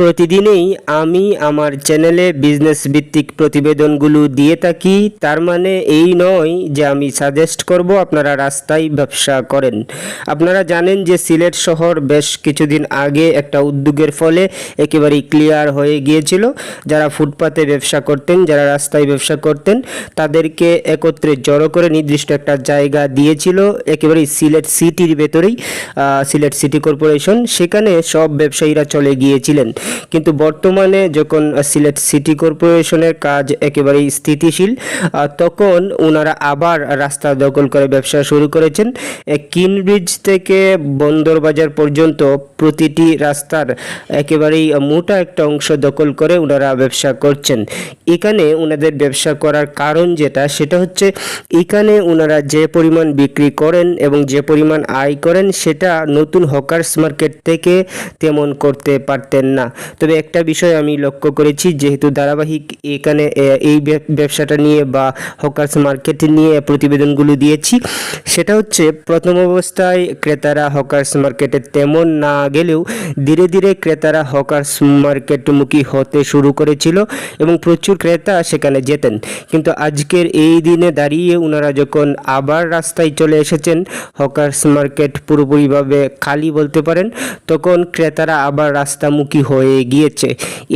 প্রতিদিনই আমি আমার চ্যানেলে বিজনেস ভিত্তিক প্রতিবেদনগুলো দিয়ে থাকি। তার মানে এই নয় যে আমি সাজেস্ট করব আপনারা রাস্তায় ব্যবসা করেন। আপনারা জানেন যে সিলেট শহর বেশ কিছুদিন আগে একটা উদ্যোগের ফলে একেবারেই ক্লিয়ার হয়ে গিয়েছিল। যারা ফুটপাতে ব্যবসা করতেন, যারা রাস্তায় ব্যবসা করতেন, তাদেরকে একত্রে জড়ো করে নির্দিষ্ট একটা জায়গা দিয়েছিল। একেবারেই সিলেট সিটির ভেতরেই সিলেট সিটি কর্পোরেশন। সেখানে সব ব্যবসায়ীরা চলে গিয়েছিলেন। কিন্তু বর্তমানে যখন সিলেট সিটি কর্পোরেশনের কাজ একেবারেই স্থিতিশীল তখন ওনারা আবার রাস্তা দখল করে ব্যবসা শুরু করেছেন। কিনব্রিজ থেকে বন্দরবাজার পর্যন্ত প্রতিটি রাস্তার একেবারেই মোটা একটা অংশ দখল করে ওনারা ব্যবসা করছেন। এখানে ওনাদের ব্যবসা করার কারণ যেটা, সেটা হচ্ছে এখানে ওনারা যে পরিমাণ বিক্রি করেন এবং যে পরিমাণ আয় করেন, সেটা নতুন হকার্স মার্কেট থেকে তেমন করতে পারতেন না। তবে একটা বিষয় আমি লক্ষ্য করেছি, যেহেতু ধারাবাহিক এখানে এই ব্যবসাটা নিয়ে বা হকার্স মার্কেট নিয়ে প্রতিবেদনগুলো দিয়েছি, সেটা হচ্ছে প্রথম অবস্থায় ক্রেতারা হকার্স মার্কেটে তেমন না গেলেও ধীরে ধীরে ক্রেতারা হকার্স মার্কেটমুখী হতে শুরু করেছিল এবং প্রচুর ক্রেতা সেখানে যেতেন। কিন্তু আজকের এই দিনে দাঁড়িয়ে ওনারা যখন আবার রাস্তায় চলে এসেছেন, হকার্স মার্কেট পুরোপুরিভাবে খালি বলতে পারেন, তখন ক্রেতারা আবার রাস্তামুখী হয়ে গিয়েছে।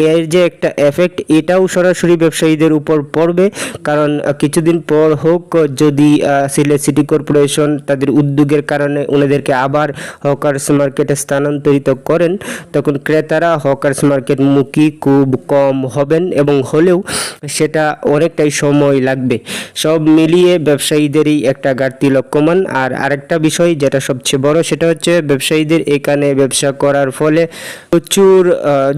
এর যে একটা এফেক্ট এটাও সরাসরি ব্যবসায়ীদের উপর পড়বে। কারণ কিছুদিন পর হোক, যদি সিলেট সিটি কর্পোরেশন তাদের উদ্যোগের কারণে ওনাদেরকে আবার হকার্স মার্কেটে স্থানান্তরিত করেন, তখন ক্রেতারা হকার্স মার্কেট মুখী খুব কম হবেন এবং হলেও সেটা অনেকটাই সময় লাগবে। সব মিলিয়ে ব্যবসায়ীদেরই একটা ঘাটতি লক্ষ্যমান। আর আরেকটা বিষয় যেটা সবচেয়ে বড়, সেটা হচ্ছে ব্যবসায়ীদের এখানে ব্যবসা করার ফলে প্রচুর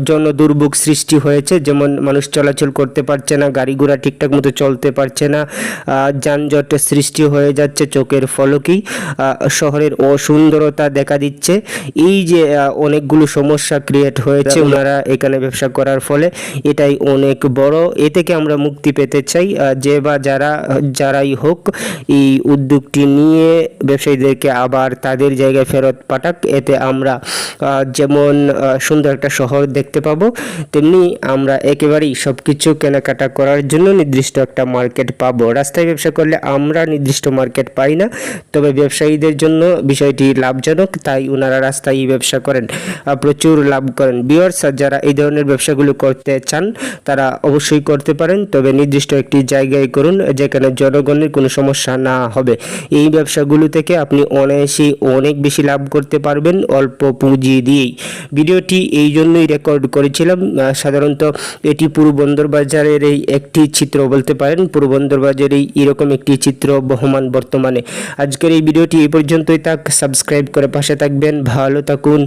জনদুর্ভোগ সৃষ্টি হয়েছে যেমন মানুষ চলাচল করতে পারছে না গাড়ি ঘোড়া ঠিকঠাক মতো চলতে পারছে না যানজটের সৃষ্টি হয়ে যাচ্ছে চোখের ফলকেই শহরের অসুন্দরতা দেখা দিচ্ছে। এই যে অনেকগুলো সমস্যা ক্রিয়েট হয়েছে ওনারা এখানে ব্যবসা করার ফলে এটাই অনেক বড়। এ থেকে আমরা মুক্তি পেতে চাই যে বা যারা যারাই হোক এই উদ্যোগটি নিয়ে ব্যবসায়ীদেরকে আবার তাদের জায়গায় ফেরত পাঠাক। এতে আমরা যেমন সুন্দর একটা শহর দেখতে পাবো। তেমনি আমরা একেবারেই সব কিছু কেনাকাটা করার জন্য নির্দিষ্ট একটা মার্কেট পাবো। রাস্তায় ব্যবসা করলে আমরা নির্দিষ্ট মার্কেট পাই না, তবে ব্যবসায়ীদের জন্য বিষয়টি লাভজনক, তাই ওনারা রাস্তায় ব্যবসা করেন প্রচুর লাভ করেন। বিয়ার্স যারা এই ধরনের ব্যবসাগুলো করতে চান, তারা অবশ্যই করতে পারেন, তবে নির্দিষ্ট একটি জায়গায় করুন, যেখানে জনগণের কোনো সমস্যা না হবে। এই ব্যবসাগুলো থেকে আপনি অনায়াসেই অনেক বেশি লাভ করতে পারবেন, অল্প পুঁজি দিয়েই। ভিডিওটি এই জন্যই রেকর্ড করেছিলাম। সাধারণত এটি পুরো বন্দরবাজারের এই একটি চিত্র বলতে পারেন। পুরো বন্দরবাজারেই এরকম একটি চিত্র বহমান বর্তমানে। আজকের এই ভিডিওটি এই পর্যন্তই থাক। সাবস্ক্রাইব করে পাশে থাকবেন। ভালো থাকুন।